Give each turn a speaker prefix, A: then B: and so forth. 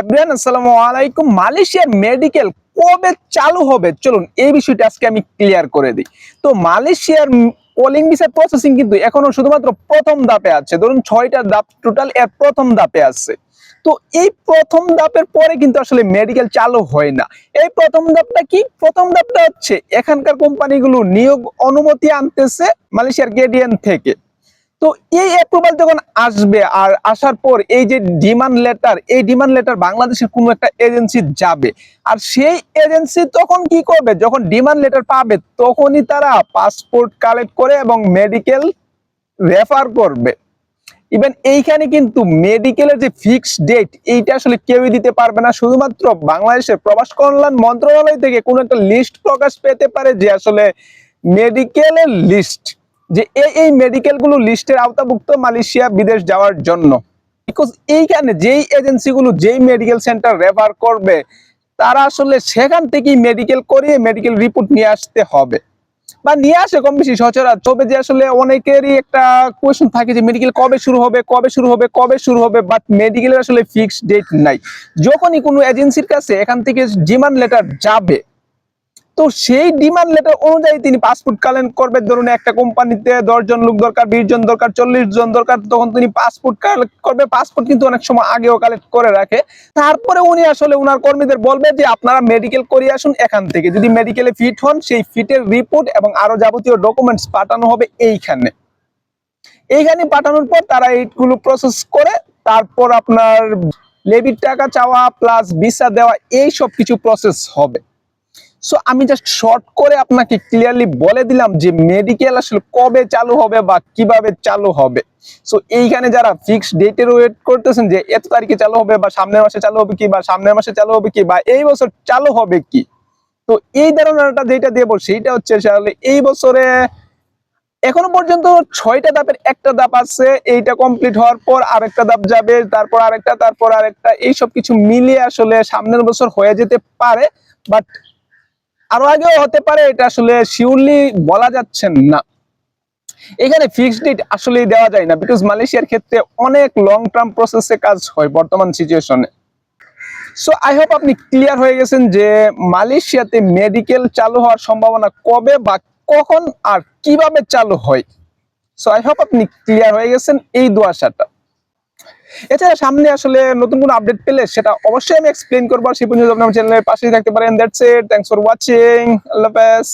A: Everyone আসসালামু আলাইকুম। মালয়েশিয়ার মেডিকেল কবে চালু হবে? চলুন এই বিষয়টা আজকে আমি ক্লিয়ার করে দিই। তো মালয়েশিয়ার কলিং ভিসা প্রসেসিং কিন্তু এখনও শুধুমাত্র প্রথম ধাপে আছে। ধরুন ছয়টা ধাপ টোটাল এর প্রথম ধাপে আছে। তো এই প্রথম ধাপের পরে কিন্তু আসলে মেডিকেল চালু হয় না। এই প্রথম ধাপটা কি? প্রথম ধাপটা হচ্ছে এখানকার কোম্পানিগুলো নিয়োগ অনুমতি আনতেছে মালয়েশিয়ার গেডিয়ান থেকে। তো এই অ্যাপ্রুভাল যখন আসবে আর আসার পর এই যে ডিমান্ড লেটার এই ডিমান্ড লেটার বাংলাদেশের কোনো একটা এজেন্সি যাবে। আর সেই এজেন্সি তখন কি করবে? যখন ডিমান্ড লেটার পাবে, তখনই তারা পাসপোর্ট কালেক্ট করে এবং মেডিকেল রেফার করবে। ইভেন এইখানে কিন্তু মেডিকেলের যে ফিক্সড ডেট এইটা আসলে কেউই দিতে পারবে না। শুধুমাত্র বাংলাদেশের প্রবাস কল্যাণ মন্ত্রণালয় থেকে কোনো একটা লিস্ট প্রকাশ পেতে পারে যে আসলে মেডিকেলের লিস্ট যে এই এই মেডিকেলগুলো লিস্টের আওতাভুক্ত মালয়েশিয়া, বিদেশ যাওয়ার জন্য। বিকজ এইখানে যেই এজেন্সিগুলো যেই মেডিকেল সেন্টার রেফার করবে, তারা আসলে সেখান থেকেই মেডিকেল করিয়ে মেডিকেল রিপোর্ট নিয়ে আসতে হবে। বা নিয়ে আসে কম বেশি, সচরাচর। তবে যে আসলে অনেকেরই একটা কোয়েশ্চন থাকে যে মেডিকেল কবে শুরু হবে, কবে শুরু হবে, কবে শুরু হবে বাট মেডিকেলের আসলে ফিক্সড ডেট নাই। যখনই কোনো এজেন্সির কাছে এখান থেকে ডিমান্ড লেটার যাবে তো সেই ডিমান্ড লেটার অনুযায়ী তিনি পাসপোর্ট কালেক্ট করবে। ধরুন একটা কোম্পানিতে দশ জন লোক দরকার বিশ জন দরকার চল্লিশ জন দরকার, তখন তিনি পাসপোর্ট কালেক্ট করবে। পাসপোর্ট কিন্তু অনেক সময় আগেও কালেক্ট করে রাখে। তারপরে উনি আসলে উনার কর্মীদের বলবে যে, আপনারা মেডিকেল করিয়ে আসুন এখান থেকে। যদি মেডিকেলে ফিট হন, সেই ফিটের রিপোর্ট এবং আরও যাবতীয় ডকুমেন্টস পাঠানো হবে এইখানে। এইখানে পাঠানোর পর তারা এইগুলো প্রসেস করে, তারপর আপনার লেবির টাকা চাওয়া প্লাস ভিসা দেওয়া, এই সব কিছু প্রসেস হবে। সো আমি জাস্ট শর্ট করে আপনাকে ক্লিয়ারলি বলে দিলাম যে মেডিকেল আসলে কবে চালু হবে বা কীভাবে চালু হবে। সো এইখানে যারা ফিক্সড ডেটের ওয়েট করতেছেন যে এত তারিখে চালু হবে বা সামনের মাসে চালু হবে কি বা সামনের মাসে চালু হবে কি বা এই বছর চালু হবে কি? তো এই ধারণাটা যেটা দেবো সেইটা হচ্ছে আসলে এই বছরে এখনও পর্যন্ত ছয়টা ধাপের একটা ধাপ আছে, এইটা কমপ্লিট হওয়ার পর আরেকটা ধাপ যাবে, তারপর আরেকটা তারপর আরেকটা এই সব কিছু মিলিয়ে আসলে সামনের বছর হয়ে যেতে পারে। বাট আরও আগেও হতে পারে, এটা আসলে শিওরলি বলা যাচ্ছে না। এখানে ফিক্সড ডেট আসলে দেওয়া যায় না বিকজ মালয়েশিয়ার ক্ষেত্রে অনেক লং টার্ম প্রসেসে কাজ হয় বর্তমান সিচুয়েশনে সো আই হোপ আপনি ক্লিয়ার হয়ে গেছেন যে মালয়েশিয়াতে মেডিকেল চালু হওয়ার সম্ভাবনা কবে বা কখন আর কীভাবে চালু হয়। সো আই হোপ আপনি ক্লিয়ার হয়ে গেছেন, এই দু আশাটা এছাড়া সামনে আসলে নতুন কোনো আপডেট পেলে সেটা অবশ্যই আমি এক্সপ্লেন করব। সেই পর্যন্ত আপনার চ্যানেলের পাশেই থাকতে পারেন। That's it thanks for watching আল্লাহ হাফেজ